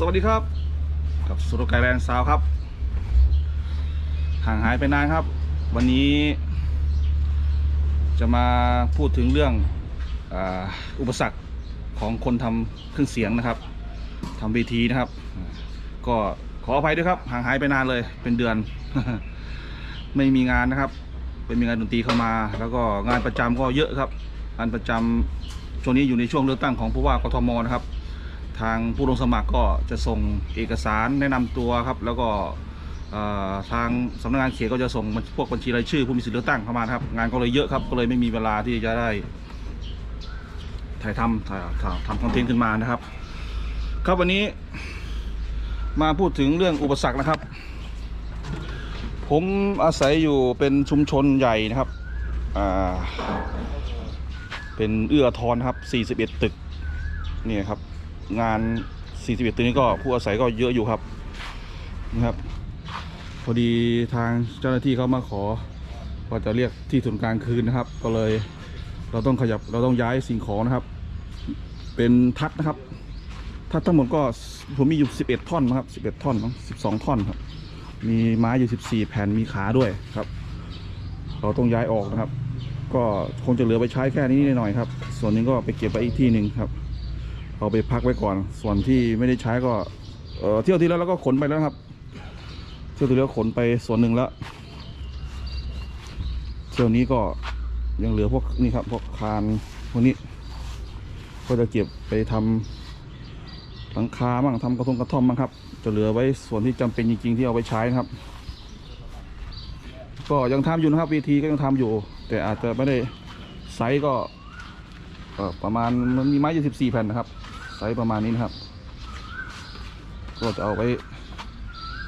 สวัสดีครับ กับสุรกายแลนด์ซาวครับ ห่างหายไปนานครับ วันนี้ จะมาพูดถึงเรื่องออุปสรรคของคนทำเครื่องเสียงนะครับทำเวทีนะครับ ก็ขออภัยด้วยครับ ห่างหายไปนานเลยเป็นเดือน ไม่มีงานนะครับ เป็นมีงานดนตรีเข้ามา แล้วก็งานประจำก็เยอะครับงานประจำช่วงนี้อยู่ในช่วงเลือกตั้งของผู้ว่ากทมนะครับ ทางผู้ลงสมัครก็จะส่งเอกสารแนะนำตัวครับ แล้วก็ทางสำนักงานเขตก็จะส่งพวกบัญชีรายชื่อผู้มีสิทธิเลือกตั้งเข้ามาครับ งานก็เลยเยอะครับ ก็เลยไม่มีเวลาที่จะได้ถ่ายทำถ่ายทำคอนเทนต์ขึ้นมานะครับ ครับวันนี้มาพูดถึงเรื่องอุปสรรคนะครับ ผมอาศัยอยู่เป็นชุมชนใหญ่นะครับเป็นเอื้อทอาทรครับ 41 ตึกนี่ครับ งาน 41ตึกนี้ก็ผู้อาศัยก็เยอะอยู่ครับนะครับ พอดีทางเจ้าหน้าที่เขามาขอว่าจะเรียกที่ทุนกลางคืนนะครับ ก็เลยเราต้องขยับเราต้องย้ายสิ่งของนะครับ เป็นทัดนะครับทัดทั้งหมดก็ผมมีอยู่ 11 ท่อนนะครับ11ท่อนมั้ง12 ท่อนครับ มีไม้อยู่ 14 แผ่นมีขาด้วยครับ เราต้องย้ายออกนะครับ ก็คงจะเหลือไปใช้แค่นี้หน่อยๆครับ ส่วนนึงก็ไปเก็บไว้อีกที่หนึ่งครับ เอาไปพักไว้ก่อน ส่วนที่ไม่ได้ใช้ก็เออเที่ยวที่แล้วเราก็ขนไปแล้วครับ เที่ยวที่แล้วขนไปส่วนหนึ่งแล้ว เที่ยวนี้ก็ยังเหลือพวกนี่ครับพวกคานพวกนี้ ก็จะเก็บไปทำหลังคาบ้างทำกระทงกระท่อมบ้างครับ จะเหลือไว้ส่วนที่จำเป็นจริงๆที่เอาไปใช้นะครับ ก็ยังทำอยู่นะครับวีทีก็ยังทำอยู่ แต่อาจจะไม่ได้ไซส์ก็ประมาณมันมีไม้ยู่สิบสี่แผ่นนะครับ ไซส์ประมาณนี้นะครับ ก็จะเอาไว้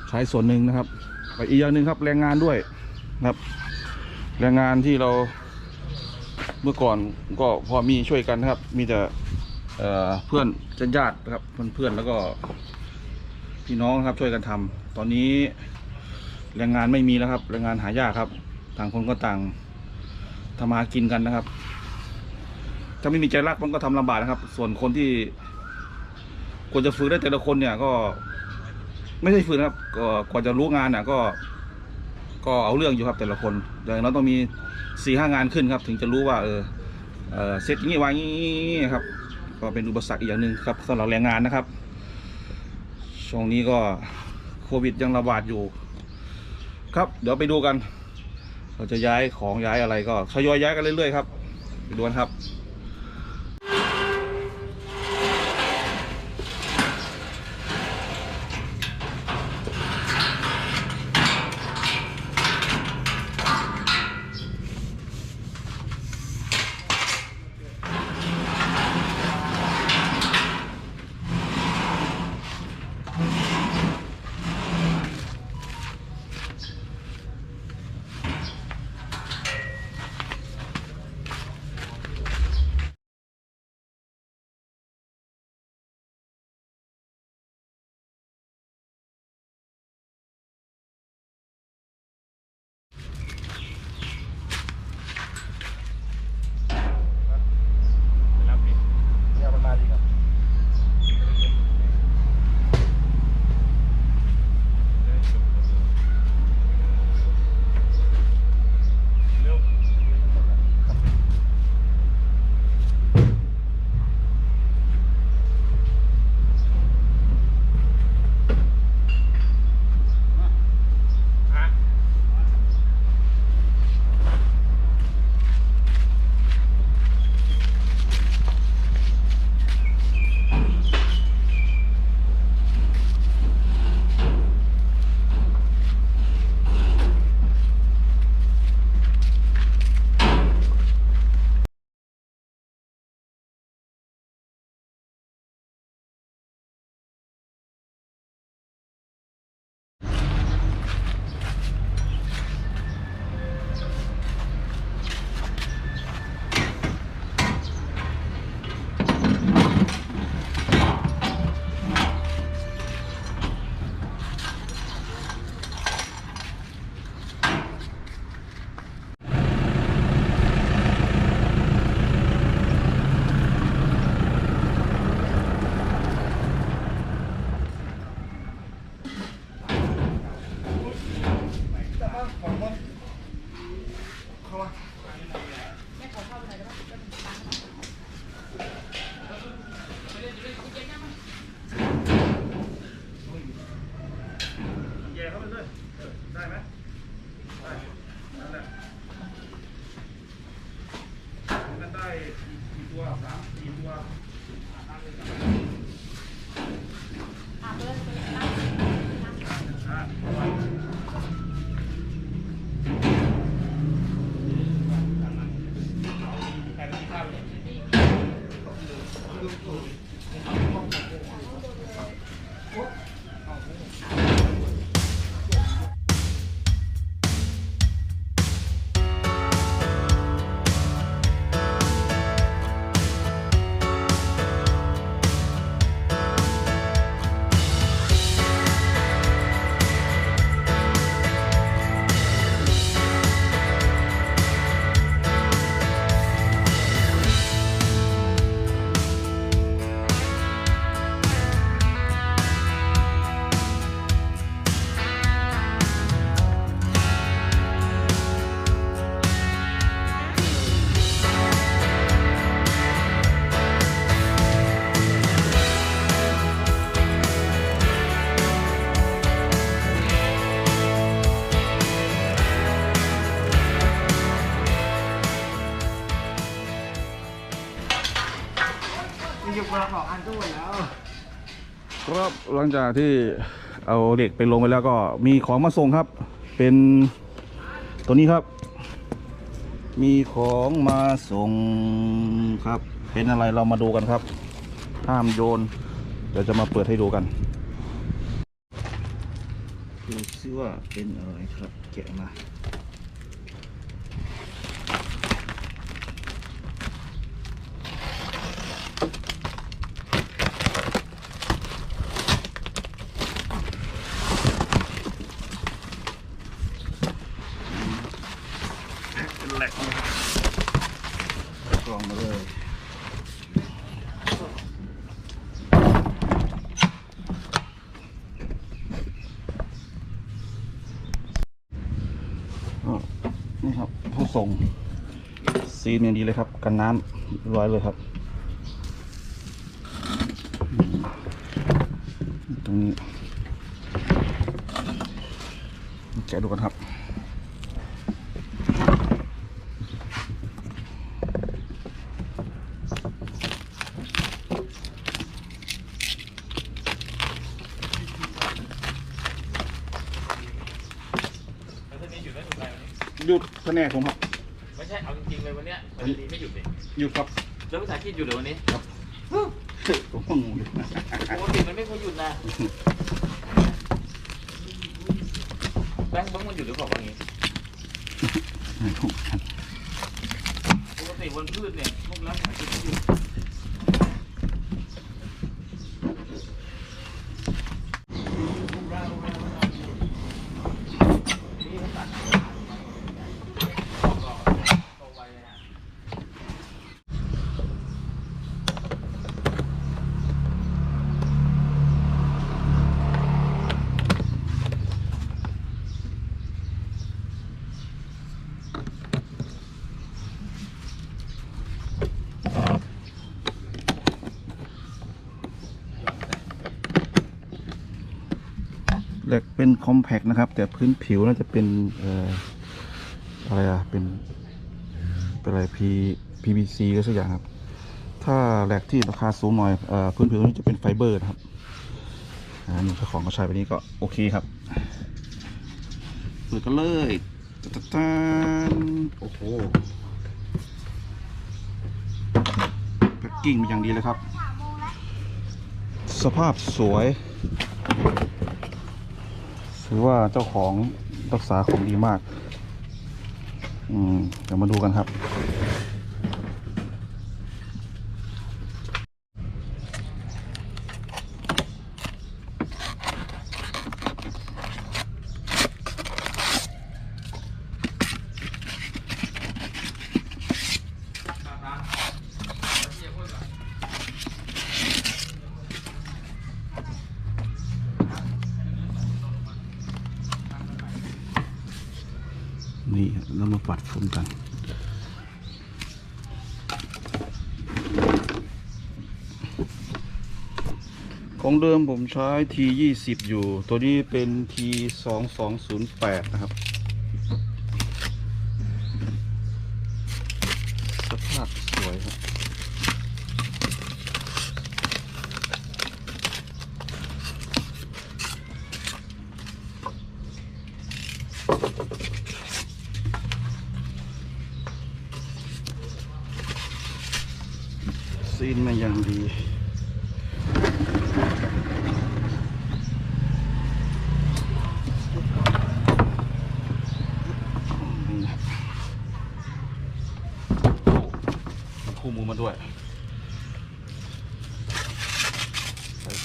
ใช้ส่วนหนึ่งนะครับ ไปอีกอย่างหนึ่งครับแรงงานด้วยนะครับ แรงงานที่เราเมื่อก่อนก็พอมีช่วยกันนะครับ มีแต่เเพื่อนญาตินะครับเพื่อนๆแล้วก็พี่น้องครับช่วยกันทำตอนนี้แรงงานไม่มีแล้วครับ แรงงานหายากครับ ต่างคนก็ต่างทำมาหากินกันนะครับ ถ้าไม่มีใจรักมันก็ทำลำบากนะครับ ส่วนคนที่ ควรจะฝึกได้แต่ละคนเนี่ยก็ ไม่ใช่ฝึกนะครับก็กว่าจะรู้งานน่ะก็ ก็เอาเรื่องอยู่ครับแต่ละคนอย่างเราต้องมีสี่ห้างานขึ้นครับ ถึงจะรู้ว่า เออเออเซตอย่างนี้วางอย่างนี้ครับ ก็เป็นอุปสรรคอีกอย่างหนึ่งครับสำหรับแรงงานนะครับ ช่วงนี้ก็โควิดยังระบาดอยู่ ครับ เดี๋ยวไปดูกัน เราจะย้ายของย้ายอะไรก็ทยอยย้ายกันเรื่อยๆครับไปดูกันครับ ได้ไหมได้นั่นแหละนั่นได้กี่ตัวสามสี่ตัว หลังจากที่เอาเหล็กไปลงไปแล้วก็มีของมาส่งครับ เป็นตัวนี้ครับ มีของมาส่งครับ เป็นอะไรเรามาดูกันครับ ห้ามโยน เดี๋ยวจะมาเปิดให้ดูกันดูซิว่าเป็นอะไรครับแกะมา เป็นแหลกกรองมาเลยก็นี่ครับผู้ ส่งซีนอย่างดีเลยครับ กันน้ำเรียบร้อยเลยครับอืมตรงนี้แกะดูกันครับแล้วท่านนี้หยุดไม่ถูกใจวันนี้หยุดแผนกผมครับไม่ ใช่เอาจริงๆเลยวันเนี้ยวันนี้ไม่หยุดเลยหยุดครับแล้วภาษาอังกฤษหยุดเลยวันนี้ผมก็งงอยู่ปกติมันไม่เคยหยุดนะแบงค์เบิ้งมันหยุดหรือเปล่าวะอย่างงี้ไม่ถูกกันปกติวันพืชเนี่ยพวกร้านขายที่หยุด เหล็กเป็นค อมแพกนะครับ แต่พื้นผิวน่าจะเป็นเอ่ออะไรอะเป็นเป็นอะไร P PVC ก็สักอย่างครับ ถ้าแหลกที่ราคาสูงหน่อยเอ่อพื้นผิวนี่จะเป็นไฟเบอร์นะครับอ่านี่เจ้าของเขาใช้ไปนี้ก็โอเคครับเปิดกันเลยตะตานโอ้โหแพ็กกิ้งเป็นอย่างดีเลยครับ สภาพสวย ถือว่าเจ้าของรักษาของดีมาก อืม เดี๋ยวมาดูกันครับ นี่เรา มกันของเดิมผมใช้ T 2 0 อยู่ ตัวนี้เป็น T 2 2 0 8 นะครับ สภาพสวยครับ ซีนมาอย่างดี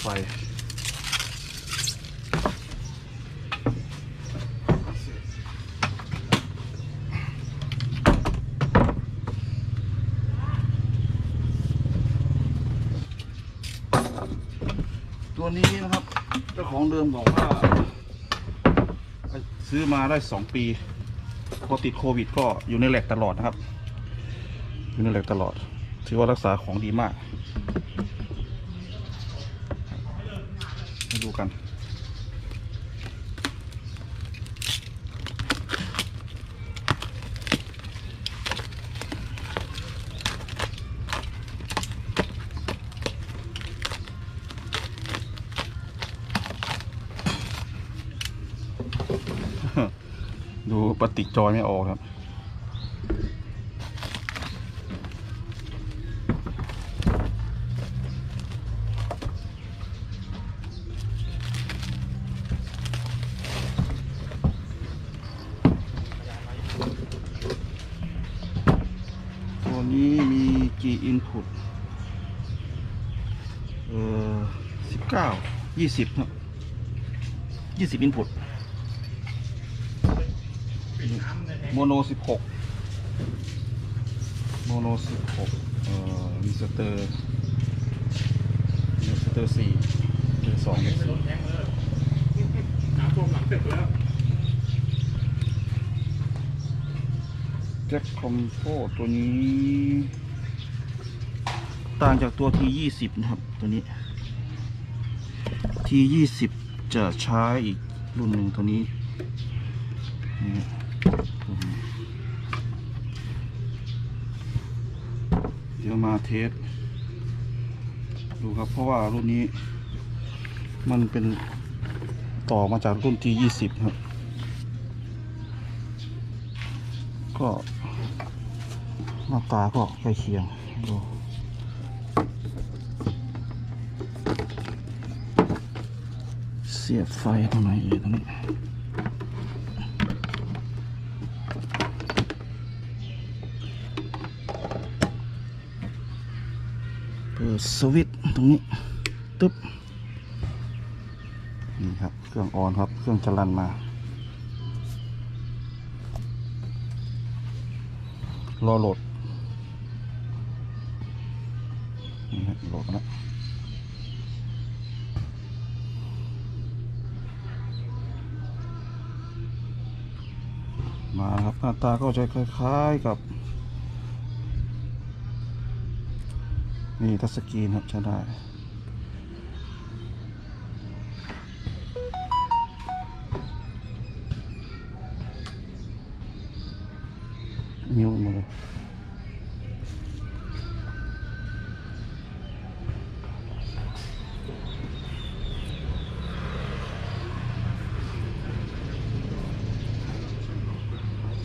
ไฟ ตัวนี้นะครับ เจ้าของเดิมบอกว่าซื้อมาได้สองปี พอติดโควิดก็อยู่ในแหลกตลอดนะครับ อยู่ในแหลกตลอด ถือว่ารักษาของดีมากมาดูกัน ดู ปฏิกจอยไม่ออกครับ ตัวนี้มีกี่อินพุตเอ่อสิบเก้ายี่สิบครับยี่สิบอินพุต โมโนสิบหกโมโนสิบหกเอ่อมีสเตอร์มีสเตอร์สี่มีสองมีสี่น้ำท่วมหลังตึกแล้วแจ็คคอมโพตัวนี้ ต่างจากตัวทียี่สิบนะครับ ตัวนี้ทียี่สิบจะใช้อีกรุ่นหนึ่งตัวนี้นี่ตัวนี้ เดี๋ยวมาเทสดูครับ เพราะว่ารุ่นนี้ มันเป็นต่อมาจากรุ่นที่ยี่สิบครับ ก็หน้าตาก็ใกล้เคียงดูเสียบไฟตรงไหนเอ่ยตรงนี้ ดสวิตตรงนี้ตึ๊บนี่ครับเครื่องออนครับเครื่องจะรันมา รอโหลดนี่ฮะโหลดแล้วมาครับหน้าตาก็จะคล้ายๆกับ นี่ทัชสกรีนครับใช้ได้นิ้วมาเลย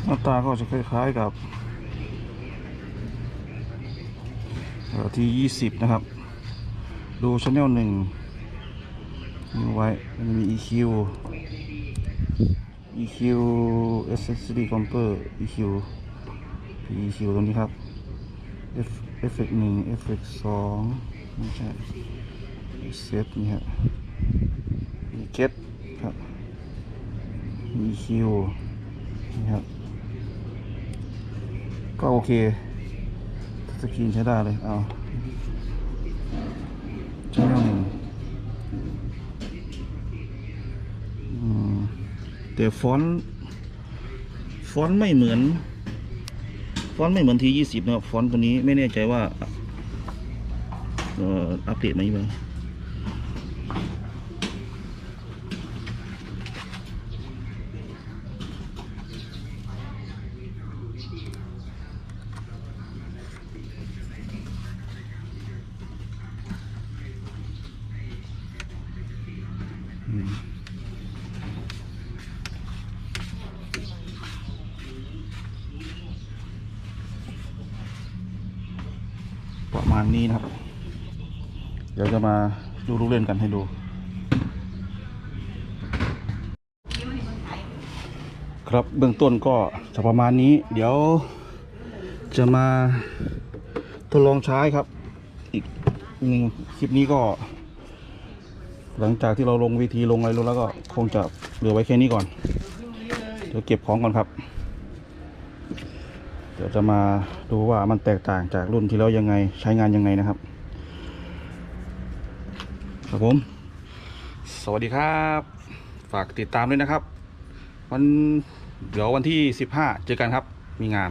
หน้าตาก็จะคล้ายๆกับ เอ่อที่ยี่สิบนะครับ ดูช anel หนึ่งนิ้วไว้มันมี EQ EQ SSD Comper EQ EQ ตรงนี้ครับ F F หนึ่ง F สองไม่ใช่ Set นี่ครับมี Get ครับ EQ นี่ครับ ก็โอเค สกรีนใช้ได้เลย เอาช้แนวหนึ่งอืมแต่ฟอนต์ฟอนต์ไม่เหมือน ฟอนต์ไม่เหมือนทียี่สิบนะครับ ฟอนต์ตัวนี้ไม่แน่ใจว่าอัปเดตไหมบ้าง ประมาณนี้นะครับ เดี๋ยวจะมาดูลูกเล่นกันให้ดูครับเบื้องต้นก็จะประมาณนี้ เดี๋ยวจะมาทดลองใช้ครับ อีกหนึ่งคลิปนี้ก็ หลังจากที่เราลงวิธีลงอะไรลงแล้วก็คงจะเหลือไว้แค่นี้ก่อน เดี๋ยวเก็บของก่อนครับ เดี๋ยวจะมาดูว่ามันแตกต่างจากรุ่นที่แล้วยังไงใช้งานยังไงนะครับ ครับผม สวัสดีครับ ฝากติดตามด้วยนะครับ วันเดี๋ยววันที่ 15 เจอกันครับ มีงาน